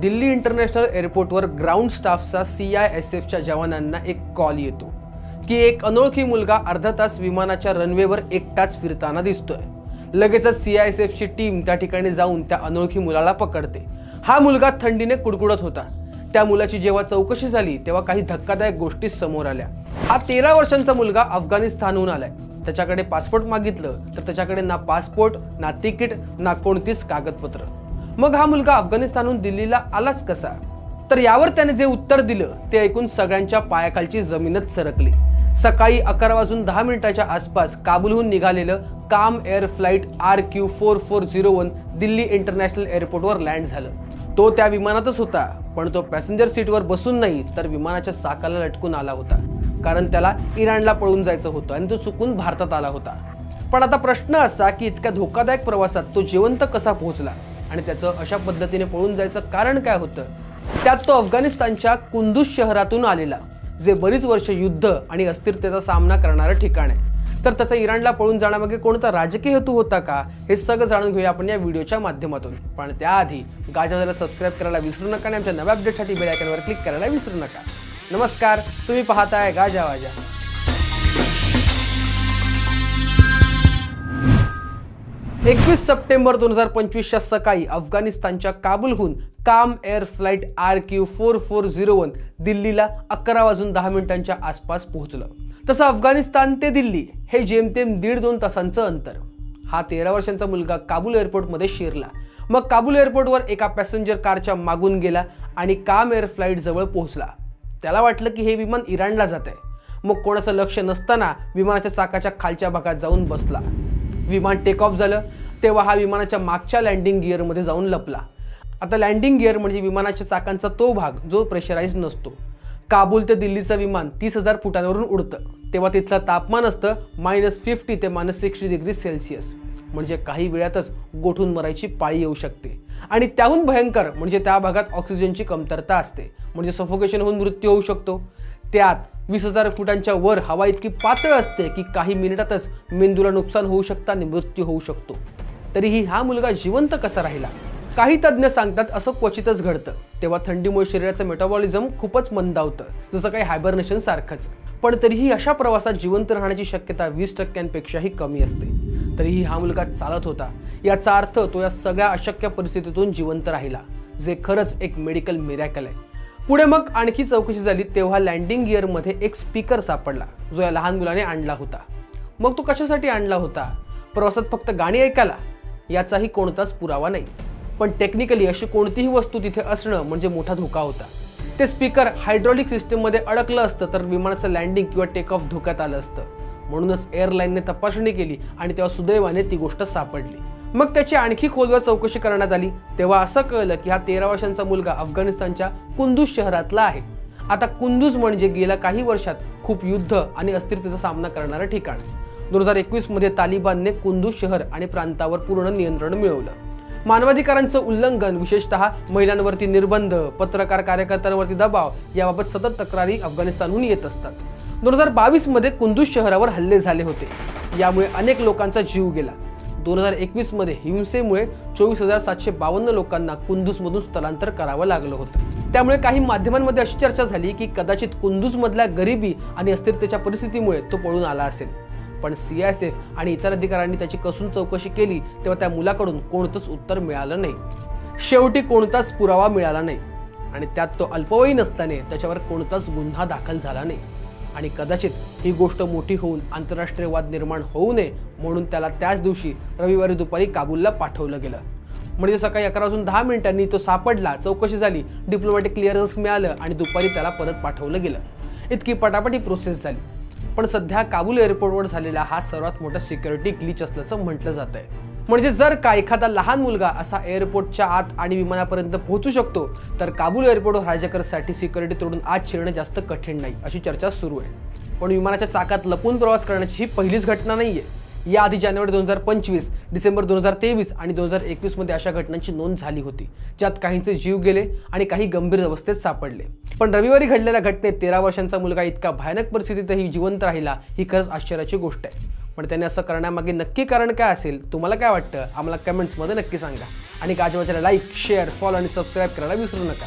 Delhi international एअरपोर्टवर ground स्टाफचा C I S एफच्या जवानांना एक कॉल येतो की एक अनोळखी मुलगा अर्धा तास विमानाच्या रनवेवर एकटाच फिरताना दिसतोय. लगेचच सी आय एस एफची टीम त्या ठिकाणी जाऊन त्या अनोळखी मुलाला पकडते. हा मुलगा थंडीने कुडकुडत होता. त्या मुलाची जेव्हा चौकशी झाली तेव्हा काही धक्कादायक गोष्टी समोर आल्या. हा तेरा वर्षांचा मुलगा अफगाणिस्तानहून आलाय. त्याच्याकडे पासपोर्ट मागितलं तर त्याच्याकडे ना पासपोर्ट ना तिकीट ना कोणतीच कागदपत्र. मग हा मुलगा अफगाणिस्तानहून दिल्लीला आलाच कसा? तर यावर त्याने जे उत्तर दिलं ते ऐकून सगळ्यांच्या पायाखालची जमीनच सरकली. सकाळी अकरा वाजून दहा मिनिटाच्या आसपास काबूलहून निघालेलं Kam Air flight R Q four four zero one Delhi international एअरपोर्टवर लँड झालं. तो त्या विमानातच होता पण तो पॅसेंजर सीटवर बसून नाही तर विमानाच्या चाकाला लटकून आला होता. कारण त्याला इराणला पळून जायचं होतं आणि तो चुकून भारतात आला होता. पण आता प्रश्न असा की इतक्या धोकादायक प्रवासात तो जिवंत कसा पोहोचला? आणि त्याचं अशा पद्धतीने पळून जायचं कारण काय होतं? त्यात तो अफगाणिस्तानच्या कुंदूज शहरातून आलेला जे बरीच वर्ष युद्ध आणि अस्थिरतेचा सामना करणारं ठिकाण आहे. तर त्याचा इराणला पळून जाण्यामागे कोणता राजकीय हेतू होता का? हे सगळं जाणून घेऊया आपण या व्हिडिओच्या माध्यमातून. पण त्याआधी गाजाला सबस्क्राईब करायला विसरू नका आणि आमच्या नव्या अपडेटसाठी बेल आयकॉनवर क्लिक करायला विसरू नका. नमस्कार तुम्ही पाहताय गाजा एकवीस सप्टेंबर दोन हजार पंचवीसच्या सकाळी अफगाणिस्तानच्या काबूलहून Kam Air flight R Q four four zero one दिल्लीला अकरा वाजून दहा मिनिटांच्या आसपास पोहोचलं. तसं अफगाणिस्तान ते दिल्ली हे जेमतेम दीड दोन तासांचं अंतर. हा तेरा वर्षांचा मुलगा काबूल एअरपोर्टमध्ये शिरला. मग काबूल एअरपोर्टवर एका पॅसेंजर कारच्या मागून गेला आणि काम एअर फ्लाईट जवळ पोहोचला. त्याला वाटलं की हे विमान इराणला जात आहे मग कोणाचं लक्ष नसताना विमानाच्या चाकाच्या खालच्या भागात जाऊन बसला. विमान टेक ऑफ झालं तेव्हा हा विमानाच्या मागच्या लँडिंग गिअरमध्ये जाऊन लपला. आता लँडिंग गिअर म्हणजे विमानाच्या चाकांचा तो भाग जो प्रेशराईज नसतो. काबूल ते दिल्लीचं विमान तीस हजार फुटांवरून उडतं. तेव्हा तिथलं तापमान असतं मायनस फिफ्टी ते मायनस सिक्स्टी डिग्री सेल्सिअस म्हणजे काही वेळातच गोठून मरायची पाळी येऊ शकते. आणि त्याहून भयंकर म्हणजे त्या भागात ऑक्सिजनची कमतरता असते. म्हणजे सफोकेशन होऊन मृत्यू होऊ शकतो. त्यात वीस हजार फुटांच्या वर हवा इतकी पातळ असते की काही मिनिटातच मेंदूला नुकसान होऊ शकतं आणि मृत्यू होऊ शकतो. तरीही हा मुलगा जिवंत कसा राहिला? काही तज्ज्ञ सांगतात असं क्वचितच घडतं. तेव्हा थंडीमुळे शरीराचं मेटाबॉलिझम खूपच मंदावतं जसं काही हायबरनेशन सारखंच. पण तरीही अशा प्रवासात जिवंत राहण्याची शक्यता वीस टक्क्यांपेक्षाही कमी असते. तरीही हा मुलगा चालत होता. याचा अर्थ तो या सगळ्या अशक्य परिस्थितीतून जिवंत राहिला जे खरंच एक मेडिकल मिरॅकल आहे. पुढे मग आणखी चौकशी झाली तेव्हा लँडिंग गिअरमध्ये एक स्पीकर सापडला. जो या लहान मुलाने आणला होता. मग तो कशासाठी आणला होता? प्रवासात फक्त गाणी ऐकायला? याचाही कोणताच पुरावा नाही. पण टेक्निकली अशी कोणतीही वस्तू तिथे असणं म्हणजे मोठा धोका होता. ते स्पीकर हायड्रॉलिक सिस्टीममध्ये अडकलं असतं तर विमानाचं लँडिंग किंवा टेक ऑफ धोक्यात आलं असतं. म्हणूनच एअरलाईनने तपासणी केली आणि तेव्हा सुदैवाने ती गोष्ट सापडली. मग त्याची आणखी खोलवर चौकशी करण्यात आली. तेव्हा असं कळलं की हा तेरा वर्षांचा मुलगा अफगाणिस्तानच्या कुंदूज शहरातला आहे. आता कुंदूज म्हणजे गेल्या काही वर्षात खूप युद्ध आणि अस्थिरतेचा सामना करणारं ठिकाण. दोन हजार एकवीसमध्ये तालिबानने कुंदूज शहर आणि प्रांतावर पूर्ण नियंत्रण मिळवलं. मानवाधिकारांचं उल्लंघन विशेषतः महिलांवरती निर्बंध पत्रकार कार्यकर्त्यांवरती दबाव याबाबत सतत तक्रारी अफगाणिस्तानहून येत असतात. दोन हजार बावीसमध्ये कुंदूज शहरावर हल्ले झाले होते. यामुळे अनेक लोकांचा जीव गेला. दोन हजार एकवीसमध्ये हिंसेमुळे चोवीस हजार सातशे बावन्न लोकांना कुंदूजमधून स्थलांतर करावं लागलं होतं. त्यामुळे काही माध्यमांमध्ये अशी चर्चा झाली की कदाचित कुंदूजमधल्या गरिबी आणि अस्थिरतेच्या परिस्थितीमुळे तो पळून आला असेल. पण सी एस एफ आणि इतर अधिकाऱ्यांनी त्याची कसून चौकशी केली तेव्हा त्या मुलाकडून कोणतंच उत्तर मिळालं नाही. शेवटी कोणताच पुरावा मिळाला नाही. आणि त्यात तो अल्पवयीन असल्याने त्याच्यावर कोणताच गुन्हा दाखल झाला नाही. आणि कदाचित ही गोष्ट मोठी होऊन आंतरराष्ट्रीय वाद निर्माण होऊ नये म्हणून त्याला त्याच दिवशी रविवारी दुपारी काबूलला पाठवलं गेलं. म्हणजे सकाळी अकरा वाजून दहा मिनिटांनी तो सापडला चौकशी झाली डिप्लोमॅटिक क्लिअरन्स मिळालं आणि दुपारी त्याला परत पाठवलं गेलं. इतकी पटापटी प्रोसेस झाली. पण सध्या काबूल एअरपोर्टवर झालेला हा सर्वात मोठा सिक्युरिटी ग्लिच असल्याचं म्हटलं जात आहे म्हणजे जर का एखादा लहान मुलगा असा एअरपोर्टच्या आत आणि विमानापर्यंत पोहोचू शकतो तर काबूल एअरपोर्टवर हायजॅकर्ससाठी सिक्युरिटी तोडून आत शिरणं जास्त कठीण नाही अशी चर्चा सुरू आहे. पण विमानाच्या चाकात लपून प्रवास करण्याची ही पहिलीच घटना नाहीये. याआधी जानेवारी दोन हजार पंचवीस डिसेंबर दोन हजार तेवीस आणि दोन हजार एकवीसमध्ये अशा घटनांची नोंद झाली होती ज्यात काहींचे जीव गेले आणि काही गंभीर अवस्थेत सापडले. पण रविवारी घडलेल्या घटनेत तेरा वर्षांचा मुलगा इतका भयानक परिस्थितीतही जिवंत राहिला ही खरंच आश्चर्याची गोष्ट आहे. पण त्यांनी असं करण्यामागे नक्की कारण काय असेल तुम्हाला काय वाटतं? आम्हाला कमेंट्समध्ये नक्की सांगा. आणि गाजवाच्याला लाईक शेअर फॉलो आणि सबस्क्राईब करायला विसरू नका.